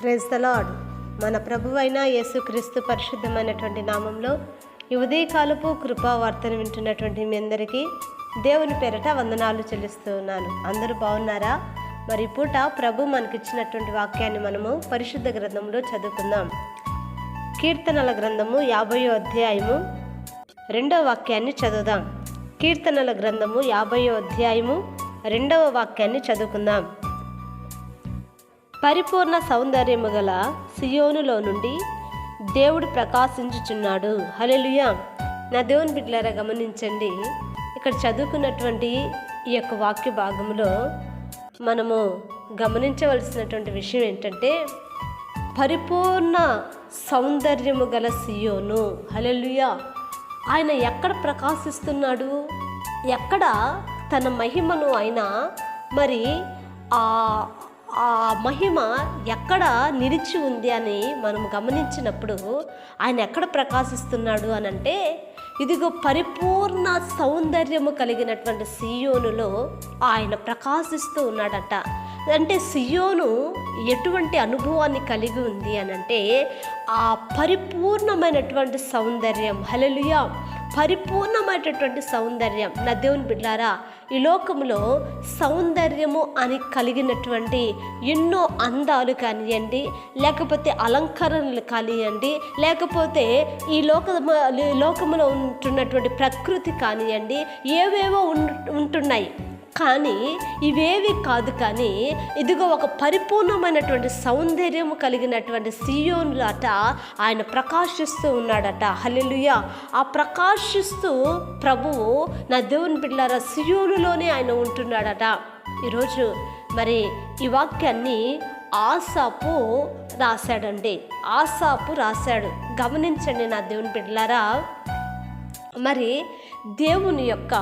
Praise the lord మన ప్రభువైన యేసుక్రీస్తు పరిశుద్ధమైనటువంటి నామంలో ఈ ఉదయకాలపు కృపావార్తను వింటున్నటువంటి మీ అందరికీ దేవుని పేరట వందనాలు చెల్లిస్తూ ఉన్నాను అందరూ బాగున్నారా? మరి పూట ప్రభు మనకిచ్చినటువంటి వాక్యాన్ని మనము పరిశుద్ధ గ్రంథంలో చదువుకుందాం. కీర్తనల గ్రంథము యాభయో అధ్యాయము రెండవ వాక్యాన్ని చదువుదాం. కీర్తనల గ్రంథము యాభయో అధ్యాయము రెండవ వాక్యాన్ని చదువుకుందాం. పరిపూర్ణ సౌందర్యము గల సియోనులో నుండి దేవుడు ప్రకాశించుచున్నాడు. హలెలుయా నా దేవుని బిడ్డలారా గమనించండి. ఇక్కడ చదువుకున్నటువంటి ఈ యొక్క వాక్య భాగంలో మనము గమనించవలసినటువంటి విషయం ఏంటంటే పరిపూర్ణ సౌందర్యము గల సియోను. హలెలుయా ఆయన ఎక్కడ ప్రకాశిస్తున్నాడు? ఎక్కడ తన మహిమను ఆయన మరి ఆ ఆ మహిమ ఎక్కడ నిలిచి ఉంది అని మనం గమనించినప్పుడు ఆయన ఎక్కడ ప్రకాశిస్తున్నాడు అని అంటే ఇదిగో పరిపూర్ణ సౌందర్యము కలిగినటువంటి సీయోనులో ఆయన ప్రకాశిస్తూ ఉన్నాడట. అంటే సియోను ఎటువంటి అనుభవాన్ని కలిగి ఉంది అని అంటే ఆ పరిపూర్ణమైనటువంటి సౌందర్యం హలలుయా పరిపూర్ణమైనటువంటి సౌందర్యం. నా దేవుని బిడ్డారా ఈ లోకంలో సౌందర్యము అని కలిగినటువంటి ఎన్నో అందాలు కానివ్వండి లేకపోతే అలంకరణలు కానివ్వండి లేకపోతే ఈ లోక లోకంలో ఉంటున్నటువంటి ప్రకృతి కానివ్వండి ఏవేవో ఉంటున్నాయి. కానీ ఇవేవి కాదు కానీ ఇదిగో ఒక పరిపూర్ణమైనటువంటి సౌందర్యం కలిగినటువంటి సియోనులాట ఆయన ప్రకాశిస్తూ ఉన్నాడట. హలెలుయ ఆ ప్రకాశిస్తూ ప్రభువు నా దేవుని బిడ్డారా సియోనులోనే ఆయన ఉంటున్నాడట. ఈరోజు మరి ఈ వాక్యాన్ని ఆసాపు రాశాడండి. ఆసాపు రాశాడు. గమనించండి నా దేవుని బిడ్డలారా. మరి దేవుని యొక్క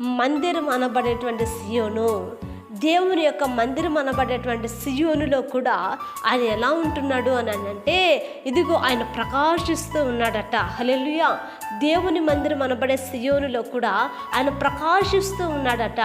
మందిరం అనబడేటువంటి సియోను దేవుని యొక్క మందిరం అనబడేటువంటి సియోనులో కూడా ఆయన ఎలా ఉంటున్నాడు అని అంటే ఇదిగో ఆయన ప్రకాశిస్తూ ఉన్నాడట. హలెలుయా దేవుని మందిరం అనబడే సియోనులో కూడా ఆయన ప్రకాశిస్తూ ఉన్నాడట.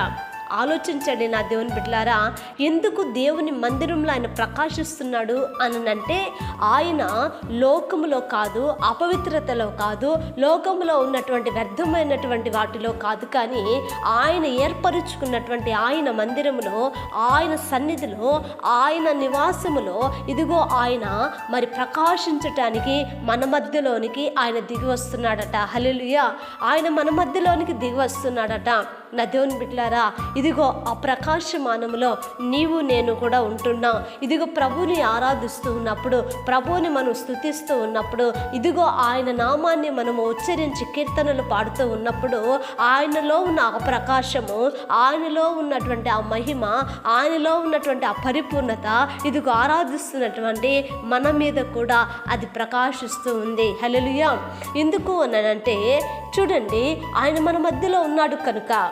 ఆలోచించండి నా దేవుని బిడ్డలారా ఎందుకు దేవుని మందిరంలో ఆయన ప్రకాశిస్తున్నాడు అనంటే ఆయన లోకములో కాదు అపవిత్రతలో కాదు లోకములో ఉన్నటువంటి వ్యర్థమైనటువంటి వాటిలో కాదు కానీ ఆయన ఏర్పరుచుకున్నటువంటి ఆయన మందిరములో ఆయన సన్నిధిలో ఆయన నివాసములో ఇదిగో ఆయన మరి ప్రకాశించటానికి మన మధ్యలోనికి ఆయన దిగి వస్తున్నాడట. హలిలుయ ఆయన మన మధ్యలోనికి దిగి వస్తున్నాడట. నా దేవుని బిడ్డలారా ఇదిగో ఆ ప్రకాశమానములో నీవు నేను కూడా ఉంటున్నాం. ఇదిగో ప్రభుని ఆరాధిస్తూ ఉన్నప్పుడు ప్రభువుని మనం స్థుతిస్తూ ఉన్నప్పుడు ఇదిగో ఆయన నామాన్ని మనము ఉచ్చరించి కీర్తనలు పాడుతూ ఉన్నప్పుడు ఆయనలో ఉన్న ఆ ప్రకాశము ఆయనలో ఉన్నటువంటి ఆ మహిమ ఆయనలో ఉన్నటువంటి ఆ పరిపూర్ణత ఇదిగో ఆరాధిస్తున్నటువంటి మన మీద కూడా అది ప్రకాశిస్తూ ఉంది. హలలుయా ఎందుకు అనంటే చూడండి ఆయన మన మధ్యలో ఉన్నాడు కనుక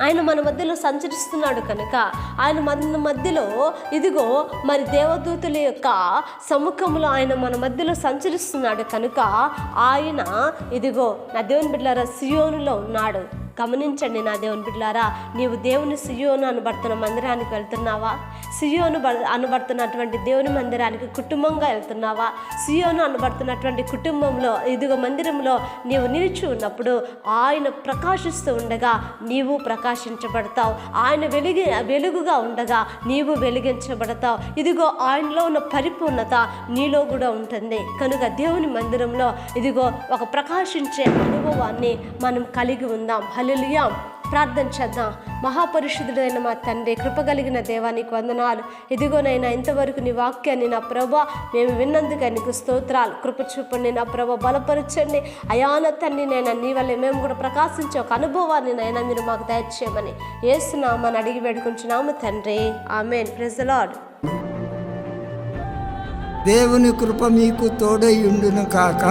ఆయన మన మధ్యలో సంచరిస్తున్నాడు కనుక ఆయన మన మధ్యలో ఇదిగో మరి దేవదూతుల యొక్క సముఖంలో ఆయన మన మధ్యలో సంచరిస్తున్నాడు కనుక ఆయన ఇదిగో నా దేవుని బిడ్డల సియోనులో ఉన్నాడు. గమనించండి నా దేవుని బిడ్డలారా నీవు దేవుని సియోను అనబడుతున్న మందిరానికి వెళ్తున్నావా? సియోను అనుబడుతున్నటువంటి అనబడుతున్నటువంటి దేవుని మందిరానికి కుటుంబంగా వెళ్తున్నావా? సియోను అనబడుతున్నటువంటి కుటుంబంలో ఇదిగో మందిరంలో నీవు నిలిచి ఉన్నప్పుడు ఆయన ప్రకాశిస్తూ ఉండగా నీవు ప్రకాశించబడతావు. ఆయన వెలిగి వెలుగుగా ఉండగా నీవు వెలిగించబడతావు. ఇదిగో ఆయనలో ఉన్న పరిపూర్ణత నీలో కూడా ఉంటుంది. కనుక దేవుని మందిరంలో ఇదిగో ఒక ప్రకాశించే అనుభవాన్ని మనం కలిగి ఉందాం. హలెలుయా ప్రార్థన చేద్దాం. మహాపరిశుద్ధుడైన మా తండ్రి కృపగలిగిన దేవానికి వందనాలు. ఇదిగోనైనా ఇంతవరకు నీ వాక్యాన్ని నా ప్రభ మేము విన్నందుకు నీకు స్తోత్రాలు. కృప చూపండి నా ప్రభ బలపరచండి. అయాన తండ్రి నైనా నీ వల్లే మేము కూడా ప్రకాశించే ఒక అనుభవాన్ని నైనా మీరు మాకు దయచేయమని ఏసునామని అడిగి వేడుకుంటున్నాము తండ్రి. ఆమెన్. ప్రెజ్ లాడ్ దేవుని కృప మీకు తోడై ఉండును కాక.